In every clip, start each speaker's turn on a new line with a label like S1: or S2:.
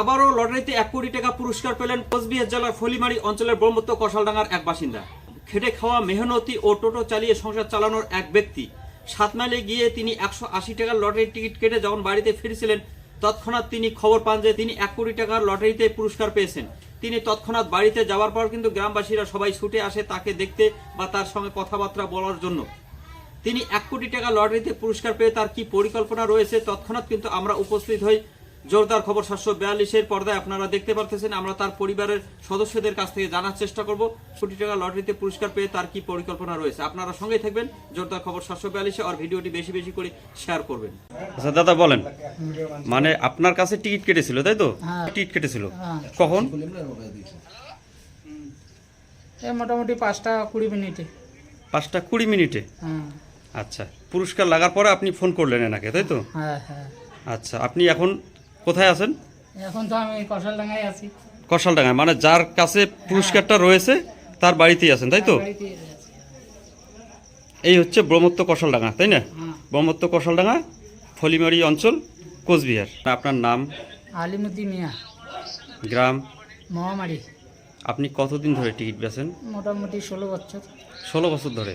S1: আবারও লটারিতে এক কোটি টাকা পুরস্কার পেলেন কোচবিহার জেলার ফলিমারি অঞ্চলের ব্রহ্মত্ব কষালডাঙ্গার এক বাসিন্দা। খেটে খাওয়া মেহনতি ও টোটো চালিয়ে সংসার চালানোর এক ব্যক্তি। সাত মাইলে গিয়ে তিনি একশো আশি টাকার লটারির টিকিট কেটে যখন বাড়িতে ফিরেছিলেন, তৎক্ষণাৎ তিনি খবর পান যে তিনি এক কোটি টাকার লটারিতে পুরস্কার পেয়েছেন। তিনি তৎক্ষণাৎ বাড়িতে যাওয়ার পর কিন্তু গ্রামবাসীরা সবাই ছুটে আসে তাকে দেখতে বা তার সঙ্গে কথাবার্তা বলার জন্য। তিনি এক কোটি টাকা লটারিতে পুরস্কার পেয়ে তার কি পরিকল্পনা রয়েছে তৎক্ষণাৎ কিন্তু আমরা উপস্থিত হই জোরদার খবর সাতশো বিয়াল্লিশের পর্দায় আপনারা দেখতে পারতেছেন আমরা তার পরিবারের সদস্যদের কাছ থেকে জানার চেষ্টা করব। কোটি টাকা লটারিতে পুরস্কার পেয়ে তার কি পরিকল্পনা রয়েছে? আপনারা সঙ্গেই থাকবেন জোরদার খবর সাতশো বিয়াল্লিশে আর ভিডিওটি বেশি বেশি করে শেয়ার করবেন। আচ্ছা দাদা বলেন মানে আপনার কাছে টিকিট কেটেছিল তাই তো?
S2: হ্যাঁ।
S1: টিকিট কেটেছিল।
S2: হ্যাঁ।
S1: কখন?
S2: মোটামুটি পাঁচটা কুড়ি মিনিটে।
S1: পাঁচটা কুড়ি মিনিটে?
S2: হ্যাঁ।
S1: আচ্ছা পুরস্কার লাগার পরে আপনি ফোন করলেন এনাকে তাই তো?
S2: হ্যাঁ হ্যাঁ।
S1: আচ্ছা আপনি এখন কোথায় আছেন?
S2: এখন তো আমি কষালডাঙ্গায় আছি।
S1: কষালডাঙ্গায় মানে যার কাছে পুরস্কারটা রয়েছে তার বাড়িতেই আছেন তাই তো? এই হচ্ছে ব্রহ্মত্ব কষালডাঙ্গা তাই না?
S2: হ্যাঁ।
S1: ব্রহ্মত্ব কষালডাঙ্গা ফলিমারি অঞ্চল কোচবিহার। আপনার নাম?
S2: আলিমুদ্দি মিয়া।
S1: গ্রাম?
S2: মহামারী।
S1: আপনি কতদিন ধরে টিকিট বেছেন
S2: মোটামুটি ষোলো বছর।
S1: ষোলো বছর ধরে?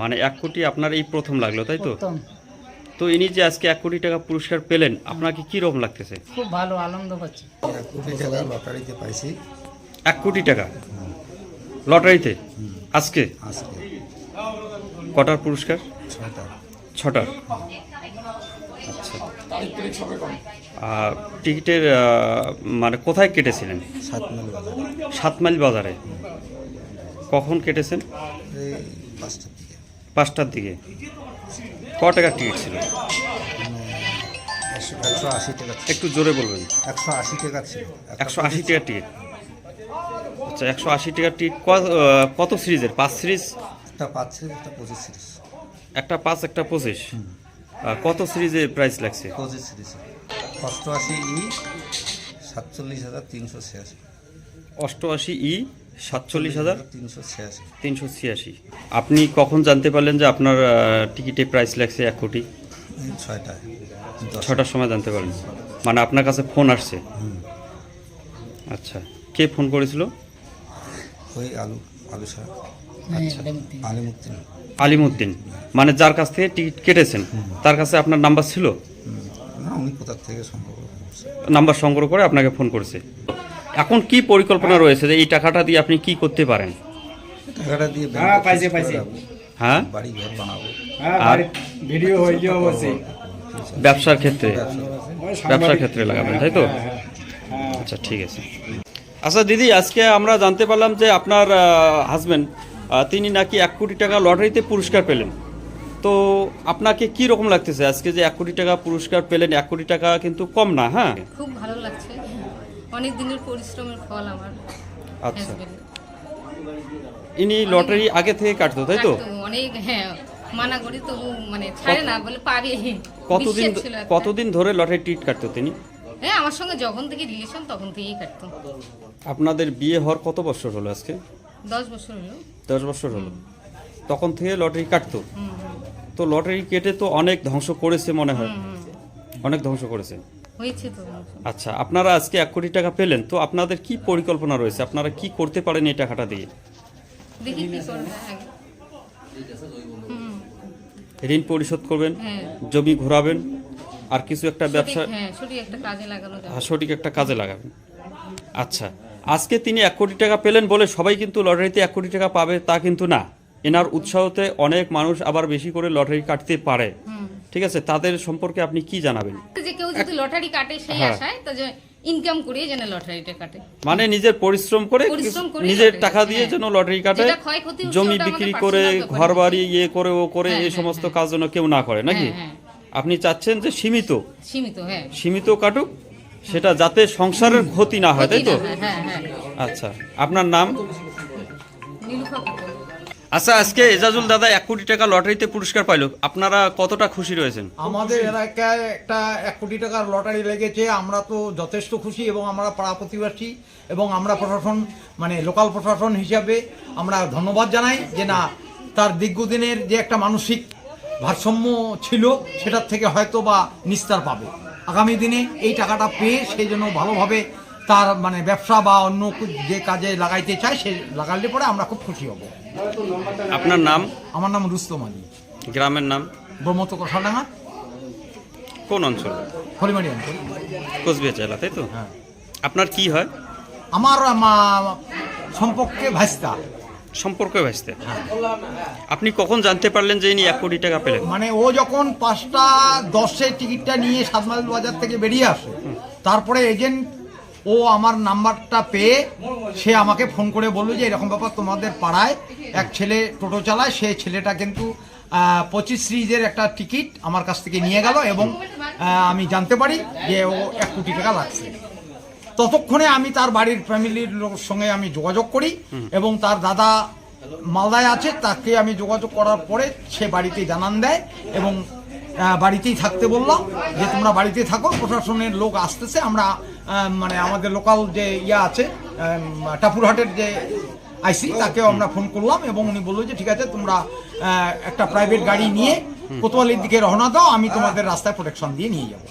S1: মানে এক কোটি আপনার এই প্রথম লাগল তাই তো? তো ইনি যে আজকে এক কোটি টাকা পুরস্কার পেলেন আপনাকে কি রকম লাগতেছে?
S2: খুব ভালো আনন্দ পাচ্ছি।
S3: এক কোটি টাকা? লটারিতে? পাইছি
S1: এক কোটি টাকা লটারিতে আজকে?
S3: আজকে
S1: কটার পুরস্কার?
S3: ছটা
S1: ছটার। আচ্ছা। আর টিকিটের মানে কোথায় কেটেছিলেন?
S3: সাত মাইল বাজার
S1: বাজারে। কখন কেটেছেন?
S3: এই পাঁচটার দিকে।
S1: ক টাকার টিকিট ছিল?
S3: একশো আশি টাকা
S1: একটু জোরে বলবেন।
S3: একশো আশি টাকা ছিল
S1: একশো আশি টাকার টিকিট আচ্ছা একশো আশি টাকার টিকিট কত সিরিজের? পাঁচ সিরিজ?
S3: একটা পাঁচ সিরিজ একটা পঁচিশ সিরিজ।
S1: একটা পাঁচ একটা পঁচিশ। কত সিরিজে প্রাইস লাগছে?
S3: পঁচিশ সিরিজ। অষ্টআশি ই সাতচল্লিশ হাজার তিনশো ছিয়াশি।
S1: অষ্টআশি ই সাতচল্লিশ হাজার?
S3: তিনশো ছিয়াশি।
S1: তিনশো ছিয়াশি। আপনি কখন জানতে পারলেন যে আপনার টিকিটে প্রাইস লাগছে এক কোটি?
S3: ছয়টায়
S1: ছটার সময় জানতে পারলেন। মানে আপনার কাছে ফোন আসছে? আচ্ছা কে ফোন করেছিল?
S3: ওই আলু আলু সার
S2: হ্যাঁ,
S1: আচ্ছা।
S2: আলিমুদ্দিন।
S1: মানে যার কাছ থেকে টিকিট কেটেছেন তার কাছে আপনার নাম্বার ছিল?
S3: না উনি কোথার থেকে সম্পর্ক
S1: নাম্বার সংগ্রহ করে আপনাকে ফোন করেছে। এখন কি পরিকল্পনা রয়েছে যে এই টাকাটা দিয়ে আপনি কি করতে পারেন?
S3: টাকাটা দিয়ে ব্যাংকে
S4: পাইছে, পাইছে।
S1: হ্যাঁ?
S3: বাড়ি ঘর বানাবো।
S4: হ্যাঁ
S1: আর
S4: ভিডিও অবশ্যই।
S1: ব্যবসার ক্ষেত্রে? ব্যবসার ক্ষেত্রে। লাগাবেন তাই তো? আচ্ছা ঠিক আছে। আচ্ছা দিদি আজকে আমরা জানতে পারলাম যে আপনার হাজবেন্ড তিনি নাকি এক কোটি টাকা লটারিতে পুরস্কার পেলেন। তো আপনাকে কি রকম লাগতেছে? আজকে যে এক কোটি টাকা পুরস্কার পেলেন এক কোটি টাকা কিন্তু কম না হ্যাঁ?
S5: খুব ভালো লাগছে। অনেক দিনের পরিশ্রমের ফল আমার
S1: আচ্ছা। ইনি লটারি আগে থেকে কাটতো তাই তো?
S5: অনেক হ্যাঁ মানা করি তবু মানে ছাড়ে না বলে পারি।
S1: কতদিন। কতদিন ধরে লটারি টিট কাটতো তিনি?
S5: হ্যাঁ আমার সঙ্গে যখন থেকে রিলেশন তখন থেকেই কাটতো।
S1: আপনাদের বিয়ে হওয়ার কত বছর হলো আজকে?
S5: দশ বছর হলো।
S1: দশ বছর হলো। তখন থেকে লটারি কাটতো? তো লটারি কেটে তো অনেক ধ্বংস করেছে মনে হয়। অনেক ধ্বংস করেছে।
S5: হয়েছে তো
S1: আচ্ছা আপনারা আজকে এক কোটি টাকা পেলেন তো আপনাদের কি পরিকল্পনা রয়েছে? আপনারা কি করতে পারেন এই টাকাটা দিয়ে?
S5: দেখি কি করবে আগে।
S1: ঋণ পরিশোধ করবেন
S5: হ্যাঁ।
S1: জমি ঘোরাবেন আর কিছু একটা ব্যবসা
S5: সঠিক- হ্যাঁ সঠিক একটা কাজে লাগানো
S1: হ্যাঁ, সঠিক একটা কাজে লাগাবেন। আচ্ছা আজকে তিনি এক কোটি টাকা পেলেন বলে সবাই কিন্তু লটারিতে এক কোটি টাকা পাবে তা কিন্তু না। এনার উৎসাহতে অনেক মানুষ আবার বেশি করে লটারি কাটতে পারে। ঠিক আছে তাদের সম্পর্কে আপনি কি জানাবেন?
S5: যে কেউ যদি লটারি কাটে সেই
S1: হ্যাঁ।
S5: আশায় তো যে ইনকাম করিয়ে যেন লটারিটা কাটে।
S1: মানে নিজের পরিশ্রম করে নিজের টাকা দিয়ে
S5: হ্যাঁ।
S1: যেন লটারি কাটে জমি বিক্রি করে ঘর বাড়ি ইয়ে করে ও করে
S5: হ্যাঁ,
S1: এই সমস্ত। কাজ যেন কেউ না করে নাকি? আপনি চাচ্ছেন যে সীমিত।
S5: সীমিত হ্যাঁ।
S1: সীমিত কাটুক সেটা যাতে সংসারের ক্ষতি না হয় তাই তো? আচ্ছা আপনার নাম। আচ্ছা আজকে এজাজুল দাদা এক কোটি টাকা লটারিতে পুরস্কার পাইলো। আপনারা কতটা খুশি রয়েছেন?
S6: আমাদের এলাকায় একটা এক কোটি টাকার লটারি লেগেছে। আমরা তো যথেষ্ট খুশি এবং আমরা পাড়া প্রতিবেশী এবং আমরা প্রশাসন মানে লোকাল প্রশাসন হিসাবে আমরা ধন্যবাদ জানাই যে না, তার দীর্ঘদিনের যে একটা মানসিক ভারসাম্য ছিল, সেটার থেকে হয়তো বা নিস্তার পাবে। আগামী দিনে এই টাকাটা পেয়ে সেই জন্য ভালোভাবে তার মানে ব্যবসা বা অন্য যে কাজে লাগাইতে চায় সে লাগালে পরে আমরা খুব খুশি হব।
S1: আপনার নাম?
S6: আমার নাম রুস্তম আলী।
S1: গ্রামের নাম?
S6: ব্রহ্মত্র কষাডাঙ্গা।
S1: কোন অঞ্চল?
S6: হলিমারি অঞ্চল।
S1: কোচবিহার জেলা তাই তো?
S6: হ্যাঁ।
S1: আপনার কি হয়?
S6: আমার আমা- সম্পর্কে ভাইস্তা।
S1: সম্পর্ক ভাসতে আপনি কখন জানতে পারলেন যে ইনি এক কোটি টাকা পেলেন?
S6: মানে ও যখন পাঁচটা দশের টিকিটটা নিয়ে সাতমাইল বাজার থেকে বেরিয়ে আসে তারপরে এজেন্ট ও আমার নাম্বারটা পেয়ে সে আমাকে ফোন করে বলল যে এরকম ব্যাপার তোমাদের পাড়ায় এক ছেলে টোটো চালায়, সে ছেলেটা কিন্তু পঁচিশ সিরিজের একটা টিকিট আমার কাছ থেকে নিয়ে গেল এবং আমি জানতে পারি যে ও এক কোটি টাকা লাগছে। ততক্ষণে আমি তার বাড়ির ফ্যামিলির লোক সঙ্গে আমি যোগাযোগ করি এবং তার দাদা মালদায় আছে, তাকে আমি যোগাযোগ করার পরে সে বাড়িতে জানান দেয় এবং বাড়িতেই থাকতে বললাম যে তোমরা বাড়িতে থাকো, প্রশাসনের লোক আসতেছে, আমরা মানে আমাদের লোকাল যে ইয়া আছে টাপুরহাটের যে আইসি তাকেও আমরা ফোন করলাম এবং উনি বলল যে ঠিক আছে তোমরা একটা প্রাইভেট গাড়ি নিয়ে কোতোয়ালির দিকে রওনা দাও আমি তোমাদের রাস্তায় প্রোটেকশন দিয়ে নিয়ে যাব।